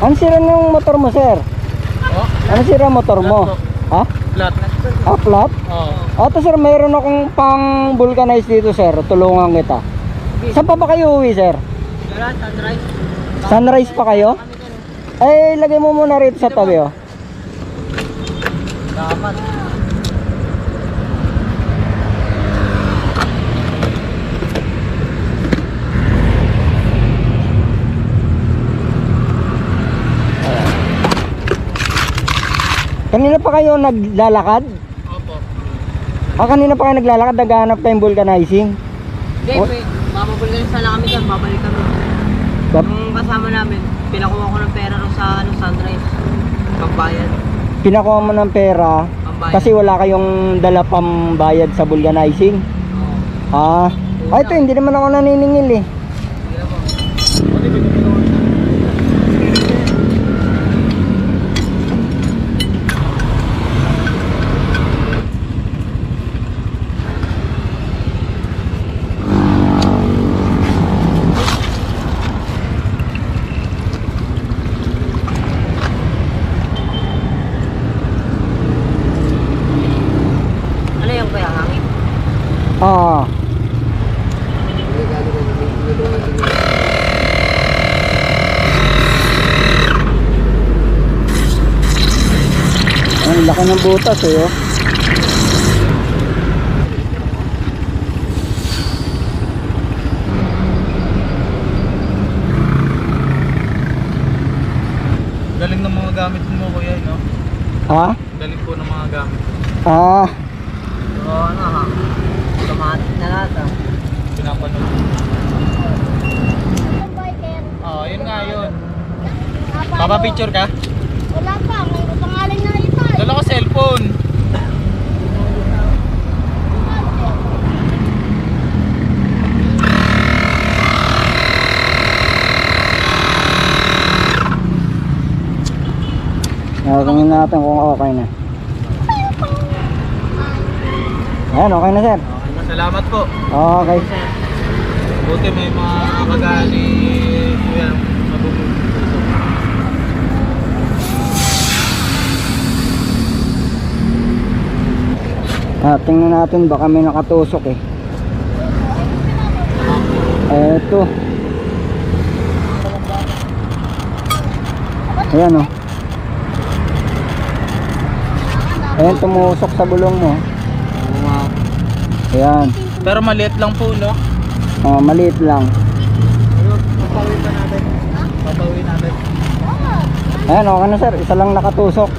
Ano sira ng motor mo, sir? Oh, Ano sira motor mo? Ha? flat. Ah, flat? Oo. Ato sir, mayroon akong pang vulcanize dito, sir. Tulungan kita. Saan pa ba kayo uwi, sir? Sunrise. Sunrise pa kayo? Eh, lagay mo muna rito sa tabi, oh. Dapat. Kanina pa kayo naglalakad? Opo. Ah, kanina pa kayo naglalakad, naghahanap kayong vulcanizing? Hindi, Oh. may bababalik sana kami dyan, babalik kami. Kap- Yung kasama namin, pinakuha ko ng pera rin sa ano, sunrise. Pambayad. Pinakuha mo ng pera Pambayad. kasi wala kayong dala pambayad sa vulcanizing? Oo. Ah, ah ito, hindi naman ako naniningil eh. Sige na po. Ano yung kaya hangin? Ah, ang laki ng butas eh, oh. Galing ng mga gamit mo, kuya, no? Ha? Galing po ng mga gamit. Ah, Oo, ano ha? Automatic na lahat ah. Pinapanood. Oo, yun nga yun. Papa, Papapicture ka? Wala pa, may pangalan na ito. Dala ko cellphone. Nakakungin natin kung okay na. Ayan, okay na sir. Salamat po. Okay. Buti may mga kagali. Kuya, mabubog. Ah, tingnan natin baka may nakatusok eh. Eto. Ayan oh. Ayan tumusok sa bulong mo. Ayan. Pero maliit lang po, no? Oh, maliit lang. Papawin pa natin. Papawin natin. Ayan, okay na sir. Isa lang nakatusok.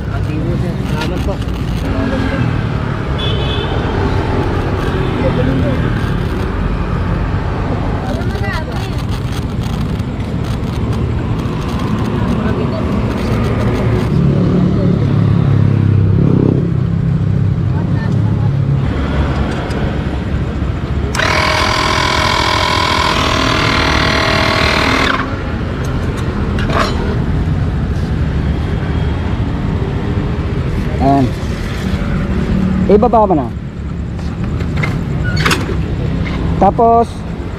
Ayan. Ibaba mo na. Tapos,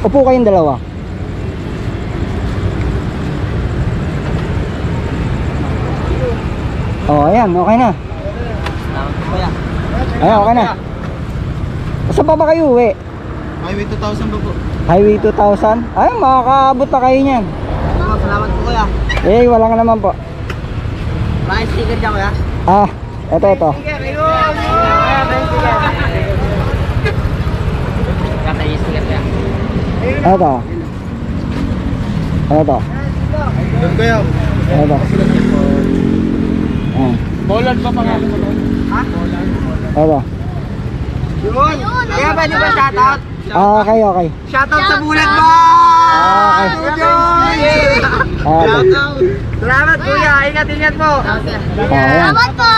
upo kayong dalawa. Oh, ayan, okay na. Ayan, okay na. Saan pa ba kayo uwi? Highway 2000 ba po? Highway 2000? Ay, makakaabot na kayo niyan. Salamat, po kuya. Eh, wala nga naman po. May sticker dyan kuya. Ah, sticker kuya. Eto. Eto. Doon kuya. Eto. Ayan. Poland pa mo doon? Ha? Eto. Yun! Kaya pwede ba shoutout? Ah, okay, okay. Shoutout sa bulan mo! Okay. Yun! Ah. Salamat kuya, ingat ingat po. Ayan. Salamat po.